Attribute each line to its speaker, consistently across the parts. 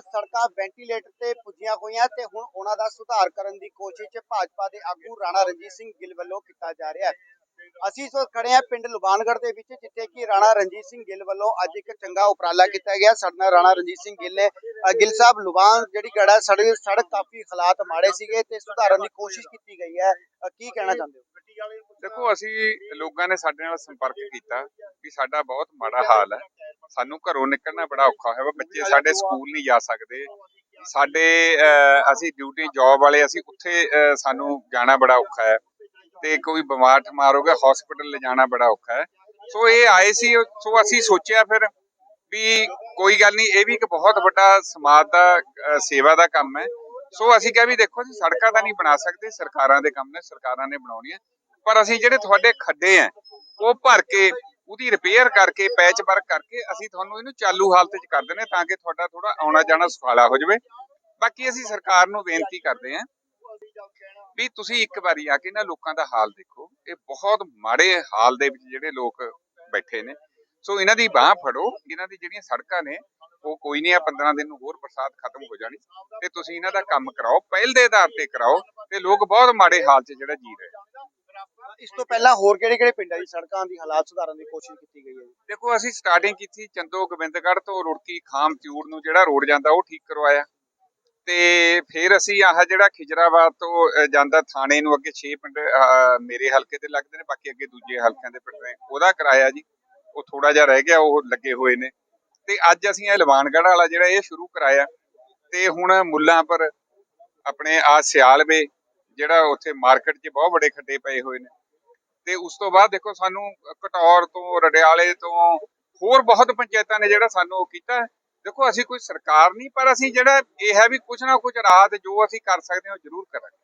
Speaker 1: ਦੀਆਂ ਸੜਕਾਂ ਵੈਂਟੀਲੇਟਰ ਤੇ ਪੁੱਜੀਆਂ ਹੋਈਆਂ ਤੇ ਹੁਣ ਉਹਨਾਂ ਦਾ ਸੁਧਾਰ ਕਰਨ ਦੀ ਕੋਸ਼ਿਸ਼ ਭਾਜਪਾ ਦੇ ਆਗੂ ਰਾਣਾ ਰਣਜੀਤ ਸਿੰਘ ਗਿੱਲ ਵੱਲੋਂ ਕੀਤਾ ਜਾ ਰਿਹਾ ਹੈ। ਅਸੀਂ ਇਸ ਵਕਤ ਖੜੇ ਆ ਪਿੰਡ ਲੁਬਾਨਗੜ੍ਹ ਦੇ ਵਿੱਚ, ਜਿੱਥੇ ਕਿ ਰਾਣਾ ਰਣਜੀਤ ਸਿੰਘ ਗਿੱਲ ਵੱਲੋਂ ਅੱਜ ਇੱਕ ਚੰਗਾ ਉਪਰਾਲਾ ਕੀਤਾ ਗਿਆ। ਸਾਡੇ ਰਾਣਾ ਰਣਜੀਤ ਸਿੰਘ ਗਿੱਲ ਨੇ ਗਿੱਲ ਸਾਹਿਬ, ਲੁਬਾਨ ਜਿਹੜੀ ਗੜਾ ਸੜਕ ਸੜਕ ਕਾਫੀ ਹਾਲਾਤ ਮਾੜੇ ਸੀਗੇ ਤੇ ਸੁਧਾਰਨ ਦੀ ਕੋਸ਼ਿਸ਼ ਕੀਤੀ ਗਈ ਹੈ। ਕੀ ਕਹਿਣਾ ਚਾਹੁੰਦੇ ਹੋ?
Speaker 2: ਦੇਖੋ, ਅਸੀਂ ਲੋਕਾਂ ਨੇ ਸਾਡੇ ਨਾਲ ਸੰਪਰਕ ਕੀਤਾ ਵੀ ਸਾਡਾ ਬਹੁਤ ਮਾੜਾ ਹਾਲ ਹੈ। ਸਾਨੂੰ ਘਰੋਂ ਨਿਕਲਣਾ ਬੜਾ ਔਖਾ ਹੋਇਆ ਬੱਚੇ ਸਾਡੇ ਸਕੂਲ ਨਹੀਂ ਜਾ ਸਕਦੇ। ਸਾਡੇ ਅਸੀਂ ਡਿਊਟੀ ਜੌਬ ਵਾਲੇ, ਅਸੀਂ ਉੱਥੇ ਸਾਨੂੰ ਜਾਣਾ ਬੜਾ ਔਖਾ ਹੈ। ਤੇ ਕੋਈ ਬਿਮਾਰ ਠਮਾਰ ਹੋ ਗਿਆ ਹਸਪੀਟਲ ਲਿਜਾਣਾ ਬੜਾ ਔਖਾ ਹੈ। ਸੋ ਇਹ ਆਏ ਸੀ, ਸੋ ਅਸੀਂ ਸੋਚਿਆ ਫਿਰ ਵੀ ਕੋਈ ਗੱਲ ਨਹੀਂ, ਇਹ ਵੀ ਇੱਕ ਬਹੁਤ ਵੱਡਾ ਸਮਾਜ ਦਾ ਸੇਵਾ ਦਾ ਕੰਮ ਹੈ। ਸੋ ਅਸੀਂ ਕਿਹਾ ਵੀ ਦੇਖੋ ਜੀ ਸੜਕਾਂ ਤਾਂ ਨਹੀਂ ਬਣਾ ਸਕਦੇ, ਸਰਕਾਰਾਂ ਦੇ ਕੰਮ ਨੇ, ਸਰਕਾਰਾਂ ਨੇ ਬਣਾਉਣੀਆਂ। ਪਰ ਅਸੀਂ ਜਿਹੜੇ ਤੁਹਾਡੇ ਖੱਡੇ ਆ ਉਹ ਭਰ ਕੇ, ਉਹਦੀ ਰਿਪੇਅਰ ਕਰਕੇ ਪੈਚ ਵਰਕ ਕਰਕੇ, ਅਸੀਂ ਤੁਹਾਨੂੰ ਇਹਨੂੰ ਚਾਲੂ ਹਾਲਤ 'ਚ ਕਰ ਦਿੰਦੇ ਤਾਂ ਕਿ ਤੁਹਾਡਾ ਥੋੜਾ ਆਉਣਾ ਜਾਣਾ ਸੁਖਾਲਾ ਹੋ ਜਾਵੇ। ਬਾਕੀ ਅਸੀਂ ਸਰਕਾਰ ਨੂੰ ਬੇਨਤੀ ਕਰਦੇ ਹਾਂ ਵੀ ਤੁਸੀਂ ਇੱਕ ਵਾਰੀ ਆ ਕੇ ਨਾ ਲੋਕਾਂ ਦਾ ਹਾਲ ਦੇਖੋ। ਇਹ ਬਹੁਤ ਮਾੜੇ ਹਾਲ ਦੇ ਵਿੱਚ ਜਿਹੜੇ ਲੋਕ ਬੈਠੇ ਨੇ। ਸੋ ਇਹਨਾਂ ਦੀ ਬਾਹ ਫੜੋ। ਇਹਨਾਂ ਦੀ ਜਿਹੜੀਆਂ ਸੜਕਾਂ ਨੇ ਉਹ ਕੋਈ ਨਹੀਂ ਆ 15 ਦਿਨ ਨੂੰ ਹੋਰ ਬਰਸਾਤ ਖਤਮ ਹੋ ਜਾਣੀ। ਤੇ ਤੁਸੀਂ ਇਹਨਾਂ ਦਾ ਕੰਮ ਕਰਾਓ ਪਹਿਲ ਦੇ ਆਧਾਰ ਤੇ ਕਰਾਓ। ਤੇ ਲੋਕ ਬਹੁਤ ਮਾੜੇ ਹਾਲ 'ਚ ਜਿਹੜਾ ਜੀ ਰਹੇ।
Speaker 1: ਇਸ ਤੋਂ ਪਹਿਲਾਂ ਹੋਰ ਕਿਹੜੇ ਕਿਹੜੇ ਪਿੰਡਾਂ ਦੀ ਸੜਕਾਂ ਦੀ ਹਾਲਾਤ ਸੁਧਾਰਨ ਦੀ ਕੋਸ਼ਿਸ਼ ਕੀਤੀ ਗਈ ਹੈ ਜੀ?
Speaker 2: ਦੇਖੋ ਅਸੀਂ ਸਟਾਰਟਿੰਗ ਕੀਤੀ ਚੰਦੋ ਗੋਬਿੰਦਗੜ੍ਹ ਤੋਂ ਰੁੜਕੀ ਖਾਮ ਤਿਊੜ ਨੂੰ ਜਿਹੜਾ ਰੋਡ ਜਾਂਦਾ ਉਹ ਠੀਕ ਕਰਵਾਇਆ। ਤੇ ਫਿਰ ਅਸੀਂ ਆਹ ਜਿਹੜਾ ਖਿਜਰਾਬਾਦ ਤੋਂ ਜਾਂਦਾ ਥਾਣੇ ਨੂੰ ਅੱਗੇ 6 ਪਿੰਡ ਮੇਰੇ ਹਲਕੇ ਤੇ ਲੱਗਦੇ ਨੇ, ਬਾਕੀ ਅੱਗੇ ਦੂਜੇ ਹਲਕਿਆਂ ਦੇ ਪਿੰਡ ਨੇ, ਉਹਦਾ ਕਰਾਇਆ ਜੀ, ਉਹ ਥੋੜਾ ਜਿਹਾ ਰਹਿ ਗਿਆ, ਉਹ ਲੱਗੇ ਹੋਏ ਨੇ। ਤੇ ਅੱਜ ਅਸੀਂ ਇਹ ਲਵਾਨਗੜ੍ਹ ਵਾਲਾ ਜਿਹੜਾ ਇਹ ਸ਼ੁਰੂ ਕਰਾਇਆ, ਤੇ ਹੁਣ ਮੁੱਲਾਂ ਪਰ ਆਪਣੇ ਆ ਸਿਆਲਵੇ ਜਿਹੜਾ ਉੱਥੇ ਮਾਰਕੀਟ 'ਚ ਬਹੁਤ ਵੱਡੇ ਖੱਡੇ ਪਏ ਹੋਏ ਨੇ। ਤੇ ਉਸ ਤੋਂ ਬਾਅਦ ਦੇਖੋ ਸਾਨੂੰ ਕਟੌਰ ਤੋਂ ਰਡਿਆਲੇ ਤੋਂ ਹੋਰ ਬਹੁਤ ਪੰਚਾਇਤਾਂ ਨੇ ਜਿਹੜਾ ਸਾਨੂੰ ਉਹ ਕੀਤਾ। ਦੇਖੋ ਅਸੀਂ ਕੋਈ ਸਰਕਾਰ ਨਹੀਂ ਪਰ ਅਸੀਂ ਜਿਹੜਾ ਇਹ ਹੈ ਵੀ ਕੁਝ ਨਾ ਕੁਝ ਰਾਤ ਜੋ ਅਸੀਂ ਕਰ ਸਕਦੇ ਹਾਂ ਉਹ ਜ਼ਰੂਰ ਕਰਾਂਗੇ।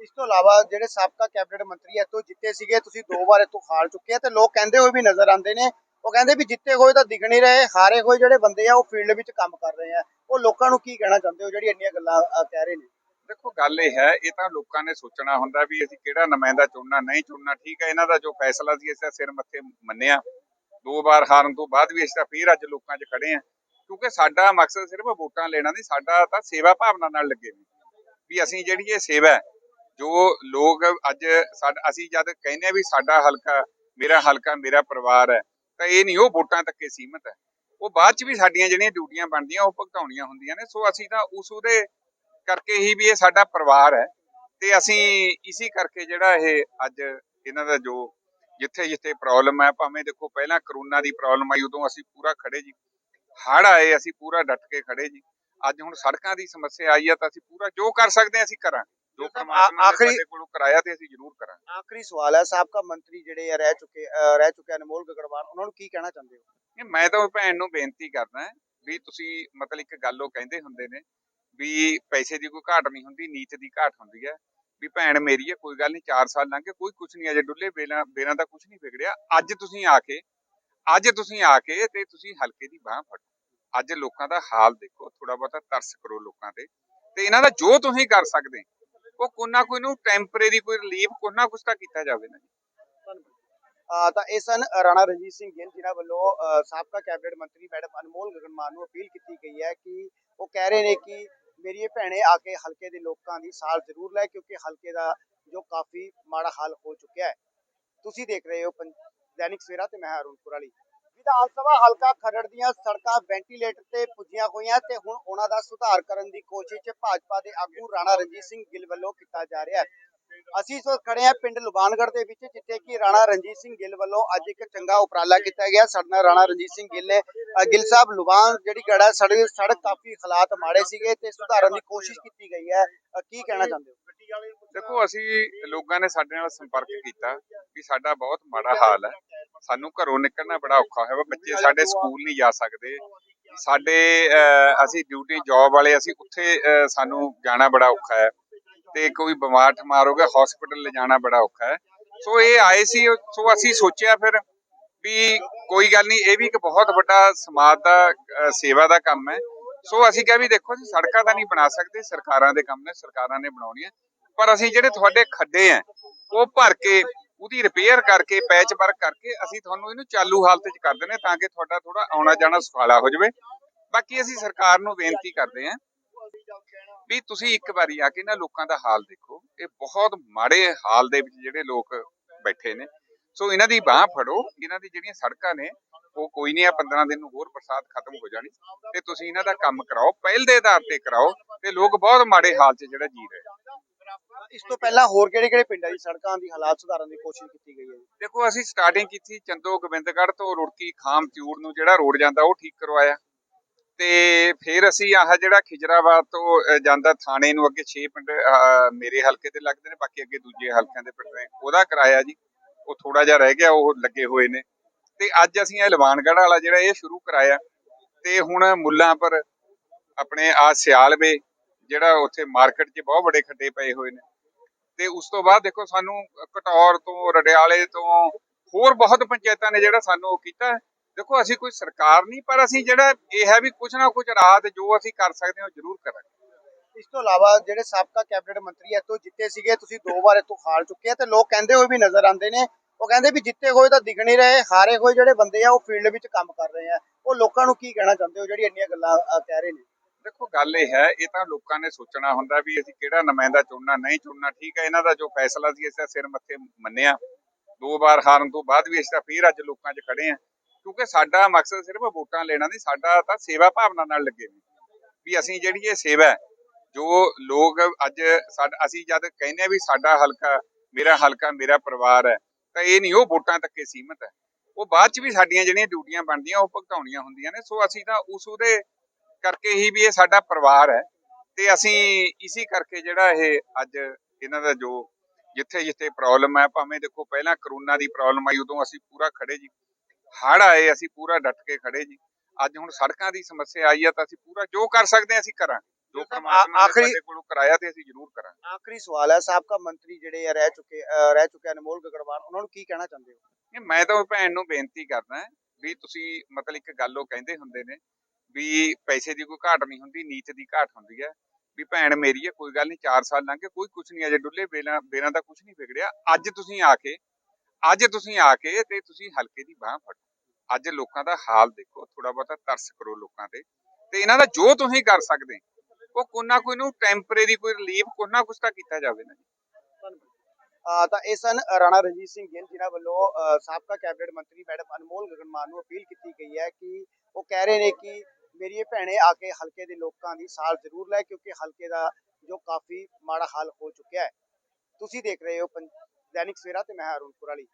Speaker 1: ਇਸ ਤੋਂ ਇਲਾਵਾ ਜਿਹੜੇ ਸਾਬਕਾ ਕੈਬਨਿਟ ਮੰਤਰੀ ਇੱਥੋਂ ਜਿੱਤੇ ਸੀਗੇ ਤੁਸੀਂ ਦੋ ਵਾਰ ਇੱਥੋਂ ਹਾਰ ਚੁੱਕੇ ਆ ਤੇ ਲੋਕ ਕਹਿੰਦੇ ਹੋਏ ਵੀ ਨਜ਼ਰ ਆਉਂਦੇ ਨੇ। ਉਹ ਕਹਿੰਦੇ ਵੀ ਜਿੱਤੇ ਹੋਏ ਤਾਂ ਦਿਖ ਨਹੀਂ ਰਹੇ ਹਾਰੇ ਹੋਏ ਜਿਹੜੇ ਬੰਦੇ ਆ ਉਹ ਫੀਲਡ ਵਿੱਚ ਕੰਮ ਕਰ ਰਹੇ ਆ। ਉਹ ਲੋਕਾਂ ਨੂੰ ਕੀ ਕਹਿਣਾ ਚਾਹੁੰਦੇ ਹੋ ਜਿਹੜੀ ਇੰਨੀਆਂ ਗੱਲਾਂ ਕਹਿ ਰਹੇ ਨੇ?
Speaker 2: ਦੇਖੋ ਗੱਲ ਇਹ ਹੈ ਇਹ ਤਾਂ ਲੋਕਾਂ ਨੇ ਸੋਚਣਾ ਹੁੰਦਾ ਵੀ ਅਸੀਂ ਕਿਹੜਾ ਨੁਮਾਇੰਦਾ ਚੁਣਨਾ ਨਹੀਂ ਚੁਣਨਾ ਠੀਕ ਹੈ ਇਹਨਾਂ ਦਾ ਜੋ ਫੈਸਲਾ ਸੀ ਅਸੀਂ ਸਿਰ ਮੱਥੇ ਮੰਨਿਆ। ਦੋ ਵਾਰ ਹਾਰਨ ਤੋਂ ਬਾਅਦ ਵੀ ਅਸੀਂ ਤਾਂ ਫੇਰ ਅੱਜ ਲੋਕਾਂ 'ਚ ਖੜੇ ਆ। ਕਿਉਂਕਿ ਸਾਡਾ ਮਕਸਦ ਸਿਰਫ ਵੋਟਾਂ ਲੈਣਾ ਨਹੀਂ, ਸਾਡਾ ਤਾਂ ਸੇਵਾ ਭਾਵਨਾ ਨਾਲ ਲੱਗੇ ਨੇ। ਵੀ ਅਸੀਂ ਜਿਹੜੀ ਇਹ ਸੇਵਾ ਜੋ ਲੋਕ ਅੱਜ ਅਸੀਂ ਜਦ ਕਹਿੰਦੇ ਆ ਵੀ ਸਾਡਾ ਹਲਕਾ ਮੇਰਾ ਹਲਕਾ, ਮੇਰਾ ਪਰਿਵਾਰ ਹੈ, ਤਾਂ ਇਹ ਨਹੀਂ, ਉਹ ਵੋਟਾਂ ਤੱਕ ਸੀਮਤ ਹੈ। ਉਹ ਬਾਅਦ ਚ ਵੀ ਸਾਡੀਆਂ ਜਿਹੜੀਆਂ ਡਿਊਟੀਆਂ ਬਣਦੀਆਂ, ਉਹ ਭੁਗਤਾਉਣੀਆਂ ਹੁੰਦੀਆਂ ਨੇ। ਸੋ ਅਸੀਂ ਤਾਂ ਉਸ ਉਹਦੇ ਕਰਕੇ ਹੀ ਵੀ ਇਹ ਸਾਡਾ ਪਰਿਵਾਰ ਹੈ ਤੇ ਅਸੀਂ ਇਸੇ ਕਰਕੇ ਜਿਹੜਾ ਇਹ ਅੱਜ ਇਹਨਾਂ ਦਾ ਜੋ ਜਿੱਥੇ ਜਿੱਥੇ ਪ੍ਰੋਬਲਮ ਹੈ, ਭਾਵੇਂ ਦੇਖੋ ਪਹਿਲਾਂ ਕਰੋਨਾ ਦੀ ਪ੍ਰੋਬਲਮ ਆਈ, ਉਦੋਂ ਅਸੀਂ ਪੂਰਾ ਖੜੇ ਜੀ। ਹੜ੍ਹ ਆਏ ਅਸੀਂ ਪੂਰਾ ਡਟ ਕੇ ਖੜੇ ਜੀ। ਅੱਜ ਹੁਣ ਸੜਕਾਂ ਦੀ ਸਮੱਸਿਆ ਆਈ ਆ ਤਾਂ ਅਸੀਂ ਪੂਰਾ ਜੋ ਕਰ ਸਕਦੇ ਹਾਂ ਅਸੀਂ ਕਰਾਂਗੇ। ਜੋ ਪਰਮਾਤਮਾ ਨੇ
Speaker 1: ਆਖਰੀ-
Speaker 2: ਸਾਡੇ ਕੋਲੋਂ ਕਰਾਇਆ ਤੇ ਅਸੀਂ ਜ਼ਰੂਰ ਕਰਾਂਗੇ।
Speaker 1: ਆਖਰੀ ਸਵਾਲ ਹੈ ਸਾਬਕਾ ਮੰਤਰੀ ਜਿਹੜੇ ਆ ਰਹਿ ਚੁੱਕੇ ਰਹਿ ਚੁੱਕੇ ਅਨਮੋਲ ਗਗੜਵਾਲ ਉਹਨਾਂ ਨੂੰ ਕੀ ਕਹਿਣਾ ਚਾਹੁੰਦੇ ਹੋ?
Speaker 2: ਮੈਂ ਤਾਂ ਭੈਣ ਨੂੰ ਬੇਨਤੀ ਕਰਦਾ ਵੀ ਤੁਸੀਂ ਮਤਲਬ ਇੱਕ ਗੱਲ ਉਹ ਕਹਿੰਦੇ ਹੁੰਦੇ ਨੇ ਵੀ ਪੈਸੇ ਦੀ ਕੋਈ ਘਾਟ ਨਹੀਂ ਹੁੰਦੀ ਨੀਤ ਦੀ ਘਾਟ ਹੁੰਦੀ ਹੈ। ਵੀ ਭੈਣ ਮੇਰੀ ਹੈ ਕੋਈ ਗੱਲ ਨਹੀਂ 4 ਸਾਲ ਲੰਘ ਗਏ ਕੋਈ ਕੁਝ ਨਹੀਂ ਅਜੇ ਡੁੱਲੇ ਬੇਲਾਂ ਬੇਲਾਂ ਦਾ ਕੁਝ ਨਹੀਂ ਵਿਗੜਿਆ। ਅੱਜ ਤੁਸੀਂ ਆ ਕੇ ਅੱਜ ਤੁਸੀਂ ਆ ਕੇ ਤੇ ਤੁਸੀਂ ਹਲਕੇ ਦੀ ਬਾਹ ਫੜੋ। ਅੱਜ ਲੋਕਾਂ ਦਾ ਹਾਲ ਦੇਖੋ ਥੋੜਾ ਬਹੁਤਾ ਤਰਸ ਕਰੋ ਲੋਕਾਂ ਤੇ। ਤੇ ਇਹਨਾਂ ਦਾ ਜੋ ਤੁਸੀਂ ਕਰ ਸਕਦੇ, ਉਹ ਕੋਈ ਕੋਈ ਨੂੰ ਟੈਂਪਰੇਰੀ ਕੋਈ ਰਿਲੀਫ ਕੋਈ ਨਾ ਤਾਂ ਕੀਤਾ ਜਾਵੇ ਨਾ
Speaker 1: ਤਾਂ ਇਹ ਸਨ ਰਾਣਾ ਰਣਜੀਤ ਸਿੰਘ ਗਿੱਲ ਜਿਨ੍ਹਾਂ ਵੱਲੋਂ ਸਾਬਕਾ ਕੈਬਨਿਟ ਮੰਤਰੀ ਮੈਡਮ ਅਨਮੋਲ ਗਗਨਮਾਨ ਨੂੰ ਅਪੀਲ ਕੀਤੀ ਗਈ ਹੈ ਕਿ ਉਹ ਕਹਿ ਰਹੇ ਨੇ ਕਿ ਮੇਰੀ ਭੈਣੇ ਆ ਕੇ ਹਲਕੇ ਦੇ ਲੋਕਾਂ ਦੀ ਸਾਰ ਜ਼ਰੂਰ ਲੈ, ਕਿਉਂਕਿ ਹਲਕੇ ਦਾ ਜੋ ਕਾਫੀ ਮਾੜਾ ਹਾਲ ਹੋ ਚੁੱਕਿਆ ਹੈ। ਤੁਸੀਂ ਦੇਖ ਰਹੇ ਹੋ ਦੈਨਿਕ ਸਵੇਰਾ ਤੇ ਮੈਂ ਅਰੁਣ ਪੁਰਾਲੀ ਵਿਧਾਨ ਸਭਾ ਹਲਕਾ ਖਰੜ ਦੀਆਂ ਸੜਕਾਂ ਵੈਂਟੀਲੇਟਰ ਤੇ ਪੁੱਜੀਆਂ ਹੋਈਆਂ ਤੇ ਹੁਣ ਉਹਨਾਂ ਦਾ ਸੁਧਾਰ ਕਰਨ ਦੀ ਕੋਸ਼ਿਸ਼ ਭਾਜਪਾ ਦੇ ਆਗੂ ਰਾਣਾ ਰਣਜੀਤ ਸਿੰਘ ਗਿੱਲ ਵੱਲੋਂ ਕੀਤਾ ਜਾ ਰਿਹਾ ਹੈ। ਅਸੀਂ ਇਸ ਵਕਤ ਖੜੇ ਹਾਂ ਪਿੰਡ ਲੁਬਾਨਗੜ ਦੇ ਵਿੱਚ, ਜਿੱਥੇ ਕਿ ਰਾਣਾ ਰਣਜੀਤ ਸਿੰਘ ਗਿੱਲ ਵੱਲੋਂ ਅੱਜ ਇੱਕ ਚੰਗਾ ਉਪਰਾਲਾ ਕੀਤਾ ਗਿਆ। ਸਾਡੇ ਨਾਲ ਰਾਣਾ ਰਣਜੀਤ ਸਿੰਘ ਗਿੱਲ ਨੇ ਗਿੱਲ ਸਾਹਿਬ, ਲੁਬਾਨ ਜਿਹੜੀ ਗੜਾ ਸੜਕ ਸੜਕ ਕਾਫੀ ਹਾਲਾਤ ਮਾੜੇ ਸੀਗੇ ਤੇ ਸੁਧਾਰਨ ਦੀ ਕੋਸ਼ਿਸ਼ ਕੀਤੀ ਗਈ ਹੈ। ਕੀ ਕਹਿਣਾ ਚਾਹੁੰਦੇ ਹੋ?
Speaker 2: ਦੇਖੋ ਅਸੀਂ ਲੋਕਾਂ ਨੇ ਸਾਡੇ ਨਾਲ ਸੰਪਰਕ ਕੀਤਾ ਵੀ ਸਾਡਾ ਬਹੁਤ ਮਾੜਾ ਹਾਲ ਹੈ। ਸਾਨੂੰ ਘਰੋਂ ਨਿਕਲਣਾ ਬੜਾ ਔਖਾ ਹੋਇਆ ਬੱਚੇ ਸਾਡੇ ਸਕੂਲ ਨਹੀਂ ਜਾ ਸਕਦੇ। ਸਾਡੇ ਅਸੀਂ ਡਿਊਟੀ ਜੌਬ ਵਾਲੇ ਅਸੀਂ ਉੱਥੇ ਸਾਨੂੰ ਜਾਣਾ ਬੜਾ ਔਖਾ ਹੈ ਤੇ ਕੋਈ ਬਿਮਾਰ ਠਮਾਰ ਹੋ ਗਿਆ ਹਸਪੀਟਲ ਲਿਜਾਣਾ ਬੜਾ ਔਖਾ ਹੈ। ਸੋ ਇਹ ਆਏ ਸੀ ਸੋ ਅਸੀਂ ਸੋਚਿਆ ਫਿਰ ਵੀ ਕੋਈ ਗੱਲ ਨਹੀਂ ਇਹ ਵੀ ਇੱਕ ਬਹੁਤ ਵੱਡਾ ਸਮਾਜ ਦਾ ਸੇਵਾ ਦਾ ਕੰਮ ਹੈ। ਸੋ ਅਸੀਂ ਕਿਹਾ ਵੀ ਦੇਖੋ ਜੀ ਸੜਕਾਂ ਤਾਂ ਨਹੀਂ ਬਣਾ ਸਕਦੇ ਸਰਕਾਰਾਂ ਦੇ ਕੰਮ ਨੇ ਸਰਕਾਰਾਂ ਨੇ ਬਣਾਉਣੀਆਂ। ਪਰ ਅਸੀਂ ਜਿਹੜੇ ਤੁਹਾਡੇ ਖੱਡੇ ਆ ਉਹ ਭਰ ਕੇ ਉਹਦੀ ਰਿਪੇਅਰ ਕਰਕੇ ਪੈਚ ਵਰਕ ਕਰਕੇ ਅਸੀਂ ਤੁਹਾਨੂੰ ਇਹਨੂੰ ਚਾਲੂ ਹਾਲਤ 'ਚ ਕਰ ਦਿੰਦੇ ਤਾਂ ਕਿ ਤੁਹਾਡਾ ਥੋੜਾ ਆਉਣਾ ਜਾਣਾ ਸੁਖਾਲਾ ਹੋ ਜਾਵੇ। ਬਾਕੀ ਅਸੀਂ ਸਰਕਾਰ ਨੂੰ ਬੇਨਤੀ ਕਰਦੇ ਹਾਂ ਵੀ ਤੁਸੀਂ ਇੱਕ ਵਾਰੀ ਆ ਕੇ ਨਾ ਲੋਕਾਂ ਦਾ ਹਾਲ ਦੇਖੋ। ਇਹ ਬਹੁਤ ਮਾੜੇ ਹਾਲ ਦੇ ਵਿੱਚ ਜਿਹੜੇ ਲੋਕ ਬੈਠੇ ਨੇ। ਸੋ ਇਹਨਾਂ ਦੀ ਬਾਹ ਫੜੋ, ਇਹਨਾਂ ਦੀ ਜਿਹੜੀਆਂ ਸੜਕਾਂ ਨੇ, ਉਹ ਕੋਈ ਨਹੀਂ ਆ 15 ਦਿਨ ਨੂੰ ਹੋਰ ਬਰਸਾਤ ਖਤਮ ਹੋ ਜਾਣੀ ਤੇ ਤੁਸੀਂ ਇਹਨਾਂ ਦਾ ਕੰਮ ਕਰਾਓ, ਪਹਿਲ ਦੇ ਆਧਾਰ ਤੇ ਕਰਾਓ ਤੇ ਲੋਕ ਬਹੁਤ ਮਾੜੇ ਹਾਲ 'ਚ ਜਿਹੜਾ ਜੀ ਰਹੇ।
Speaker 1: ਇਸ ਤੋਂ ਪਹਿਲਾਂ ਹੋਰ ਕਿਹੜੇ ਕਿਹੜੇ ਪਿੰਡਾਂ ਦੀ ਸੜਕਾਂ ਦੀ ਹਾਲਾਤ ਸੁਧਾਰਨ ਦੀ ਕੋਸ਼ਿਸ਼ ਕੀਤੀ ਗਈ ਹੈ ਜੀ?
Speaker 2: ਦੇਖੋ, ਅਸੀਂ ਸਟਾਰਟਿੰਗ ਕੀਤੀ ਚੰਦੋ ਗੋਬਿੰਦਗੜ੍ਹ ਤੋਂ ਰੁੜਕੀ ਖਾਮ ਤਿਊੜ ਨੂੰ ਜਿਹੜਾ ਰੋਡ ਜਾਂਦਾ, ਉਹ ਠੀਕ ਕਰਵਾਇਆ। ਤੇ ਫਿਰ ਅਸੀਂ ਆਹ ਜਿਹੜਾ ਖਿਜਰਾਬਾਦ ਤੋਂ ਜਾਂਦਾ ਥਾਣੇ ਨੂੰ ਅੱਗੇ 6 ਪਿੰਡ ਮੇਰੇ ਹਲਕੇ ਤੇ ਲੱਗਦੇ ਨੇ, ਬਾਕੀ ਅੱਗੇ ਦੂਜੇ ਹਲਕਿਆਂ ਦੇ ਪਿੰਡ ਨੇ, ਉਹਦਾ ਕਰਾਇਆ ਜੀ। ਉਹ ਥੋੜਾ ਜਿਹਾ ਰਹਿ ਗਿਆ, ਉਹ ਲੱਗੇ ਹੋਏ ਨੇ। ਤੇ ਅੱਜ ਅਸੀਂ ਇਹ ਲਵਾਨਗੜ੍ਹ ਵਾਲਾ ਜਿਹੜਾ ਇਹ ਸ਼ੁਰੂ ਕਰਾਇਆ। ਤੇ ਹੁਣ ਮੁੱਲਾਂ ਪਰ ਆਪਣੇ ਆ ਸਿਆਲਵੇ ਜਿਹੜਾ ਉੱਥੇ ਮਾਰਕੀਟ 'ਚ ਬਹੁਤ ਵੱਡੇ ਖੱਡੇ ਪਏ ਹੋਏ ਨੇ। ਤੇ ਉਸ ਤੋਂ ਬਾਅਦ ਦੇਖੋ ਸਾਨੂੰ ਕਟੌਰ ਤੋਂ ਰਡਿਆਲੇ ਤੋਂ ਹੋਰ ਬਹੁਤ ਪੰਚਾਇਤਾਂ ਨੇ ਜਿਹੜਾ ਸਾਨੂੰ ਉਹ ਕੀਤਾ। ਦੇਖੋ ਅਸੀਂ ਕੋਈ ਸਰਕਾਰ ਨਹੀਂ, ਪਰ ਅਸੀਂ ਜਿਹੜਾ ਇਹ ਹੈ ਵੀ ਕੁਝ ਨਾ ਕੁਝ ਰਾਤ ਜੋ ਅਸੀਂ ਕਰ ਸਕਦੇ ਹਾਂ ਜ਼ਰੂਰ ਕਰਾਂਗੇ।
Speaker 1: ਇਸ ਤੋਂ ਇਲਾਵਾ ਜਿਹੜੇ ਸਾਬਕਾ ਕੈਬਨਿਟ ਮੰਤਰੀ ਇੱਥੋਂ ਜਿੱਤੇ ਸੀਗੇ, ਤੁਸੀਂ ਦੋ ਵਾਰ ਇੱਥੋਂ ਹਾਰ ਚੁੱਕੇ ਆ ਤੇ ਲੋਕ ਕਹਿੰਦੇ ਹੋਏ ਵੀ ਨਜ਼ਰ ਆਉਂਦੇ ਨੇ। ਉਹ ਕਹਿੰਦੇ ਵੀ ਜਿੱਤੇ ਹੋਏ ਤਾਂ ਦਿਖ ਨਹੀਂ ਰਹੇ, ਹਾਰੇ ਹੋਏ ਜਿਹੜੇ ਬੰਦੇ ਆ, ਉਹ ਫੀਲਡ ਵਿੱਚ ਕੰਮ ਕਰ ਰਹੇ ਆ। ਉਹ ਲੋਕਾਂ ਨੂੰ ਕੀ ਕਹਿਣਾ ਚਾਹੁੰਦੇ ਹੋ, ਜਿਹੜੀ ਇੰਨੀਆਂ ਗੱਲਾਂ ਕਹਿ ਰਹੇ ਨੇ?
Speaker 2: ਦੇਖੋ, ਗੱਲ ਇਹ ਹੈ, ਇਹ ਤਾਂ ਲੋਕਾਂ ਨੇ ਸੋਚਣਾ ਹੁੰਦਾ ਵੀ ਅਸੀਂ ਕਿਹੜਾ ਨੁਮਾਇੰਦਾ ਚੁਣਨਾ, ਨਹੀਂ ਚੁਣਨਾ, ਠੀਕ ਹੈ, ਇਹਨਾਂ ਦਾ ਜੋ ਫੈਸਲਾ ਸੀ, ਅਸੀਂ ਸਿਰ ਮੱਥੇ ਮੰਨਿਆ। ਦੋ ਵਾਰ ਹਾਰਨ ਤੋਂ ਬਾਅਦ ਵੀ ਅਸੀਂ ਫੇਰ ਅੱਜ ਲੋਕਾਂ 'ਚ ਖੜੇ ਆ ਕਿਉਂਕਿ ਸਾਡਾ ਮਕਸਦ ਸਿਰਫ ਵੋਟਾਂ ਲੈਣਾ ਨਹੀਂ, ਸਾਡਾ ਤਾਂ ਸੇਵਾ ਭਾਵਨਾ ਨਾਲ ਲੱਗੇ ਨੇ ਵੀ ਅਸੀਂ ਜਿਹੜੀ ਇਹ ਸੇਵਾ ਜੋ ਲੋਕ ਅੱਜ ਸਾਡਾ, ਅਸੀਂ ਜਦ ਕਹਿੰਦੇ ਆ ਵੀ ਸਾਡਾ ਹਲਕਾ, ਮੇਰਾ ਹਲਕਾ, ਮੇਰਾ ਪਰਿਵਾਰ ਹੈ, ਤਾਂ ਇਹ ਨਹੀਂ, ਉਹ ਵੋਟਾਂ ਤੱਕ ਹੀ ਸੀਮਤ ਹੈ। ਉਹ ਬਾਅਦ ਚ ਵੀ ਸਾਡੀਆਂ ਜਿਹੜੀਆਂ ਡਿਊਟੀਆਂ ਬਣਦੀਆਂ, ਉਹ ਭੁਗਤਾਉਣੀਆਂ ਹੁੰਦੀਆਂ ਨੇ, ਸੋ ਅਸੀਂ ਤਾਂ ਉਸ ਉਹਦੇ ਕਰਕੇ ਹੀ ਵੀ ਇਹ ਸਾਡਾ ਪਰਿਵਾਰ ਹੈ ਤੇ ਅਸੀਂ ਇਸੇ ਕਰਕੇ ਜਿਹੜਾ ਇਹ ਅੱਜ ਇਹਨਾਂ ਦਾ ਜੋ ਜਿੱਥੇ ਜਿੱਥੇ ਪ੍ਰੋਬਲਮ ਹੈ ਭਾਵੇਂ ਦੇਖੋ ਪਹਿਲਾਂ ਕਰੋਨਾ ਦੀ ਪ੍ਰੋਬਲਮ ਆਈ ਉਦੋਂ ਅਸੀਂ ਪੂਰਾ ਖੜੇ ਜੀ। ਹੜ੍ਹ ਆਏ ਅਸੀਂ ਪੂਰਾ ਡਟ ਕੇ ਖੜੇ ਜੀ। ਅੱਜ ਹੁਣ ਸੜਕਾਂ ਦੀ ਸਮੱਸਿਆ ਆਈ ਹੈ ਤਾਂ ਅਸੀਂ ਪੂਰਾ ਜੋ ਕਰ ਸਕਦੇ ਹਾਂ ਅਸੀਂ ਕਰਾਂਗੇ। ਜੋ ਪਰਮਾਤਮਾ
Speaker 1: ਆਖਰੀ-
Speaker 2: ਕੋਲੋਂ ਕਰਾਇਆ ਤੇ ਅਸੀਂ ਜ਼ਰੂਰ ਕਰਾਂਗੇ।
Speaker 1: ਆਖਰੀ ਸਵਾਲ ਹੈ ਸਾਬਕਾ ਮੰਤਰੀ ਜਿਹੜੇ ਆ ਰਹਿ ਚੁੱਕੇ ਰਹਿ ਚੁੱਕੇ ਅਨਮੋਲ ਗਗੜਵਾਲ ਉਹਨਾਂ ਨੂੰ ਕੀ ਕਹਿਣਾ ਚਾਹੁੰਦੇ ਹੋ?
Speaker 2: ਮੈਂ ਤਾਂ ਭੈਣ ਨੂੰ ਬੇਨਤੀ ਕਰਦਾ ਵੀ ਤੁਸੀਂ ਮਤਲਬ ਇੱਕ ਗੱਲ ਉਹ ਕਹਿੰਦੇ ਹੁੰਦੇ ਨੇ ਵੀ ਪੈਸੇ ਦੀ ਕੋਈ ਘਾਟ ਨਹੀਂ ਹੁੰਦੀ ਨੀਤ ਦੀ ਘਾਟ ਹੁੰਦੀ ਹੈ। ਵੀ ਭੈਣ ਮੇਰੀ ਹੈ, ਕੋਈ ਗੱਲ ਨਹੀਂ 4 ਸਾਲ ਲੰਘ ਗਏ, ਕੋਈ ਕੁਝ ਨਹੀਂ, ਅਜੇ ਡੁੱਲੇ ਬੇਲਾਂ ਬੇਰਾਂ ਦਾ ਕੁਝ ਨਹੀਂ ਵਿਗੜਿਆ। ਅੱਜ ਤੁਸੀਂ ਆ ਕੇ, ਅੱਜ ਤੁਸੀਂ ਆ ਕੇ ਤੇ ਤੁਸੀਂ ਹਲਕੇ ਦੀ ਬਾਹ ਫੜੋ। ਅੱਜ ਲੋਕਾਂ ਦਾ ਹਾਲ ਦੇਖੋ ਥੋੜਾ ਬਹੁਤਾ ਤਰਸ ਕਰੋ ਲੋਕਾਂ ਤੇ। ਤੇ ਇਹਨਾਂ ਦਾ ਜੋ ਤੁਸੀਂ ਕਰ ਸਕਦੇ, ਉਹ ਕੋਈ ਕੋਈ ਨੂੰ ਟੈਂਪਰੇਰੀ ਕੋਈ ਰਿਲੀਫ ਕੋਈ ਕੁਛ ਤਾਂ ਕੀਤਾ ਜਾਵੇ ਨਾ
Speaker 1: ਤਾਂ ਇਹ ਸਨ ਰਾਣਾ ਰਣਜੀਤ ਸਿੰਘ ਗਿੱਲ, ਜਿਨ੍ਹਾਂ ਵੱਲੋਂ ਸਾਬਕਾ ਕੈਬਨਿਟ ਮੰਤਰੀ ਮੈਡਮ ਅਨਮੋਲ ਗਗਨਮਾਨ ਨੂੰ ਅਪੀਲ ਕੀਤੀ ਗਈ ਹੈ ਕਿ ਉਹ ਕਹਿ ਰਹੇ ਨੇ ਕਿ ਮੇਰੀ ਇਹ ਭੈਣੇ ਆ ਕੇ ਹਲਕੇ ਦੇ ਲੋਕਾਂ ਦੀ ਸਾਰ ਜ਼ਰੂਰ ਲੈ ਕਿਉਂਕਿ ਹਲਕੇ ਦਾ ਜੋ ਕਾਫੀ ਮਾੜਾ ਹਾਲ ਹੋ ਚੁੱਕਿਆ ਹੈ। ਤੁਸੀਂ ਦੇਖ ਰਹੇ ਹੋ ਪੰ- ਦੈਨਿਕ ਸਵੇਰਾ ਤੇ ਮੈਂ ਹਾਂ ਅਰੁਣ ਕੁਰਾਲੀ